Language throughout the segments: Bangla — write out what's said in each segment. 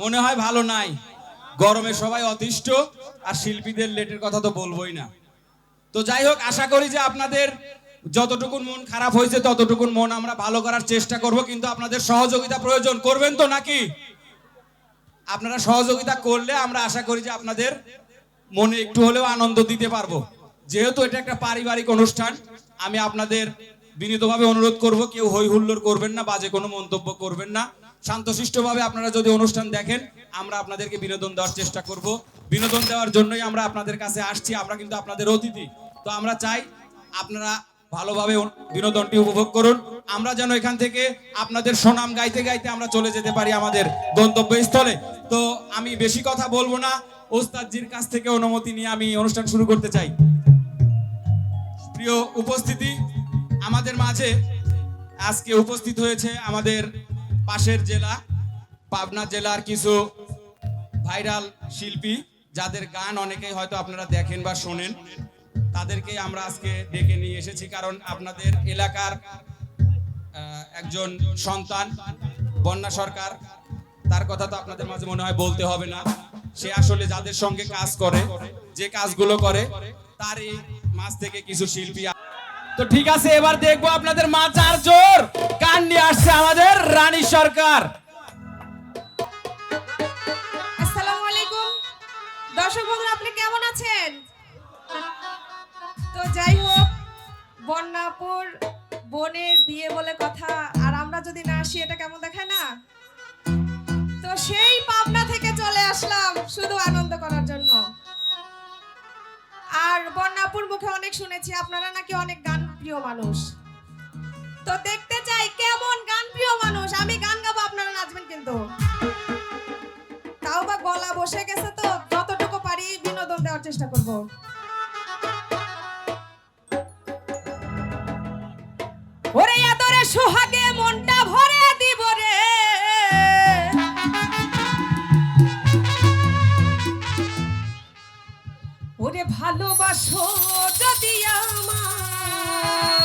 মনে হয় ভালো নাই। গরমে সবাই অতিষ্ঠ, আর শিল্পীদের লেটের কথা তো বলবোই না। তো যাই হোক, আশা করি যে আপনাদের যতটুকুন মন খারাপ হয়েছে, ততটুকুন মন আমরা ভালো করার চেষ্টা করব, কিন্তু আপনাদের সহযোগিতা প্রয়োজন। করবেন তো নাকি? আপনারা সহযোগিতা করলে আমরা আশা করি যে আপনাদের মনে একটু হলেও আনন্দ দিতে পারব। যেহেতু এটা একটা পারিবারিক অনুষ্ঠান, আমি আপনাদের বিনীতভাবে অনুরোধ করব, কেউ হই হুল্লোড় করবেন না, বাজে কোনো মন্তব্য করবেন না। শান্তশিষ্টভাবে আপনারা যদি অনুষ্ঠান দেখেন, আমরা আপনাদেরকে বিনোদন দেওয়ার চেষ্টা করব। বিনোদন দেওয়ার জন্যই আমরা আপনাদের কাছে আসছি, আমরা কিন্তু আপনাদের অতিথি। তো আমরা চাই আপনারা ভালোভাবে বিনোদনটি উপভোগ করুন। আমরা যেন এখান থেকে আপনাদের সুনাম গাইতে গাইতে আমরা চলে যেতে পারি আমাদের গন্তব্যস্থলে। তো আমি বেশি কথা বলব না, ওস্তাদজির কাছ থেকে অনুমতি নিয়ে আমি অনুষ্ঠান শুরু করতে চাই। প্রিয় উপস্থিতি, আমাদের মাঝে আজকে উপস্থিত হয়েছে আমাদের পাশের জেলা, পাবনা জেলার কিছু ভাইরাল শিল্পী, যাদের গান অনেকেই হয়তো আপনারা দেখেন বা শোনেন। তাদেরকে আমরা আজকে ডেকে নিয়ে এসেছি, কারণ আপনাদের এলাকার একজন সন্তান, বন্যা সরকার, তার কথা তো আপনাদের মাঝে মনে হয় বলতে হবে না। সে আসলে যাদের সঙ্গে কাজ করে, যে কাজগুলো করে তারই মাঝ থেকে কিছু শিল্পী তো ঠিক আছে, এবার দেখব আপনাদের মা চার জোর। গান নিয়ে আসছে আমাদের রানী সরকার? দর্শক বন্ধুরা, আপনি কেমন আছেন? তো যাই হোক, বন্যাপুর বোনের বিয়ে বলে কথা, আর আমরা যদি না আসি, এটা কেমন দেখায় না? তো সেই পাবনা থেকে চলে আসলাম, শুধু আনন্দ করার জন্য। আর বন্যাপুর মুখে অনেক শুনেছি, আপনারা নাকি অনেক গান প্রিয় মানুষ। তো দেখতে চাই কেমন গান প্রিয় মানুষ, আমি গান গাবো, আপনারা নাচবেন কিন্তু। তাও বা গলা বসে গেছে তো, যতটুকু পারি বিনোদন দেওয়ার চেষ্টা করব। ওরে আদরে সোহাগে, মনটা ওরে ভালোবাসো যদি আমারে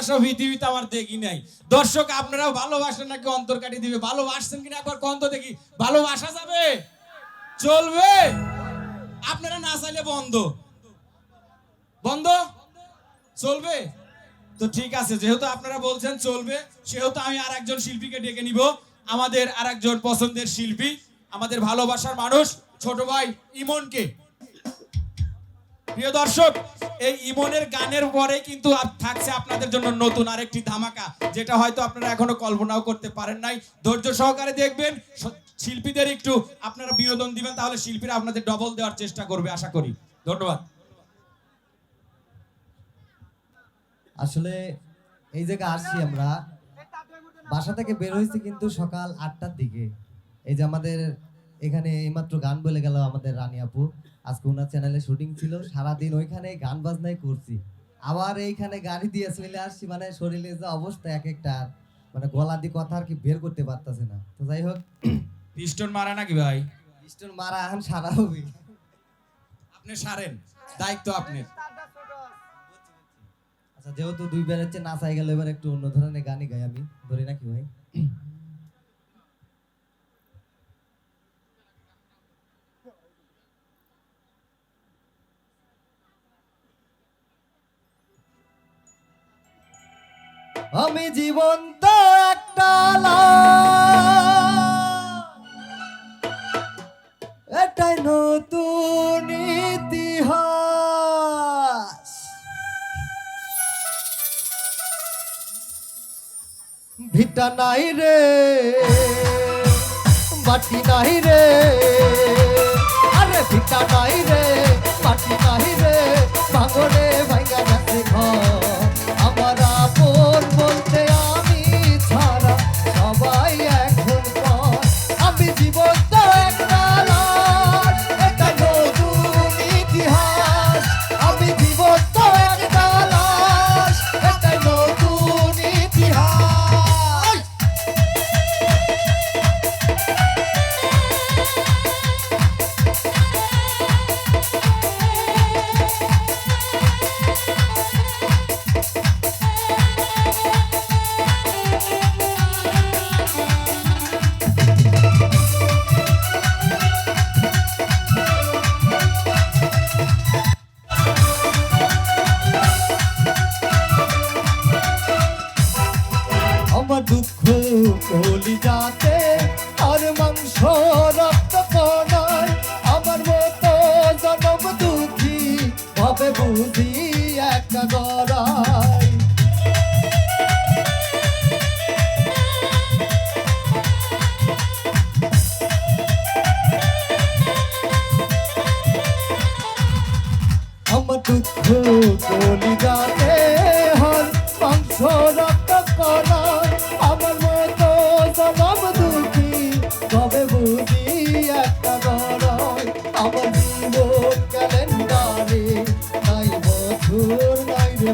ভালোবাসা পৃথিবীতে আমার দেখি নাই। দর্শক, আপনারাও ভালোবাসেন নাকি অন্তর কাটি দিবে? ভালোবাসছেন কিনা? একবার কন্ত দেখি। ভালোবাসা যাবে? চলবে? আপনারা না চাইলে বন্ধ। বন্ধ? চলবে? তো ঠিক আছে, যেহেতু আপনারা বলছেন চলবে, সেহেতু আমি আর একজন শিল্পীকে ডেকে নিব। আমাদের আর একজন পছন্দের শিল্পী, আমাদের ভালোবাসার মানুষ, ছোট ভাই ইমনকে। প্রিয় দর্শক, এই ইমনের গানের পরে কিন্তু থাকছে আপনাদের জন্য নতুন আরেকটি ধামাকা, যেটা হয়তো আপনারা এখনও কল্পনাও করতে পারেন নাই। ধৈর্য সহকারে দেখবেন শিল্পীদের একটু আপনারা বিনোদন দিবেন, তাহলে শিল্পীরা আপনাদের ডবল দেওয়ার চেষ্টা করবে, আশা করি। ধন্যবাদ। আসলে এই জায়গায় আসছি আমরা, বাসা থেকে বের হয়েছি কিন্তু সকাল আটটার দিকে। এই যে আমাদের এখানে এইমাত্র গান বলে গেল আমাদের রানী আপু। আজকে ওনার চ্যানেলে শুটিং ছিল সারাদিন ওইখানে গান বাজনাই করছি। আবার এইখানে গাড়ি দিয়ে চলে আসছি মানে শরীরে যে অবস্থা এক একটা মানে গলা দিয়ে কথা আর কি বের করতে পারতাছে না। তো যাই হোক পিস্টন মারা নাকি ভাই? স্টোন মারা এখন সারা হবে। আপনি সারেন দায়িত্ব আপনার। আচ্ছা যেহেতু দুই দুইবার হচ্ছে নাচাই গেল এবার একটু অন্য ধরনের গানই গাই আমি। ধরি নাকি ভাই? আমি জীবন্ত একটা লাশ। এটাই নতুন ইতিহাস ভিটা নাই রে, মাটি নাই রে, আরে ভিটা নাই রে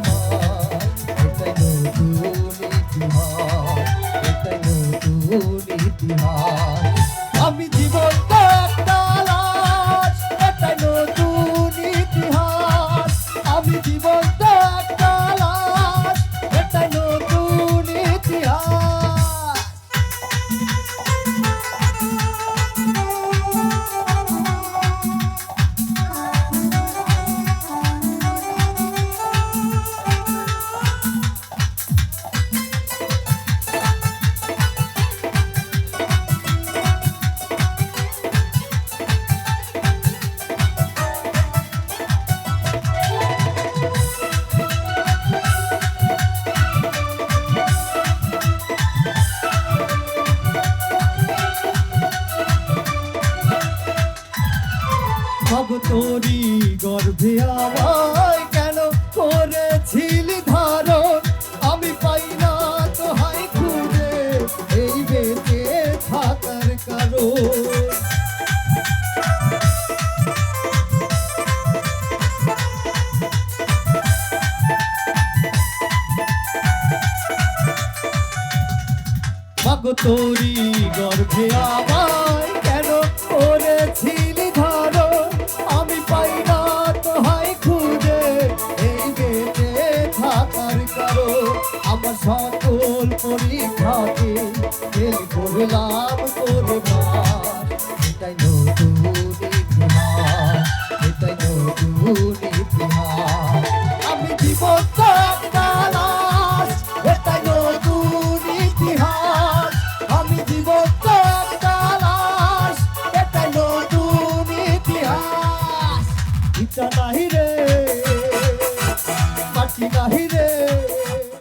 নাই সব তোরই গর্ভে আমায় কেন করেছিলি ধারণ? আমি পাই না তো হাই খুঁজে এই বেঁচে থাকার কারণ। তোরি গর্ভে আমায় Yılan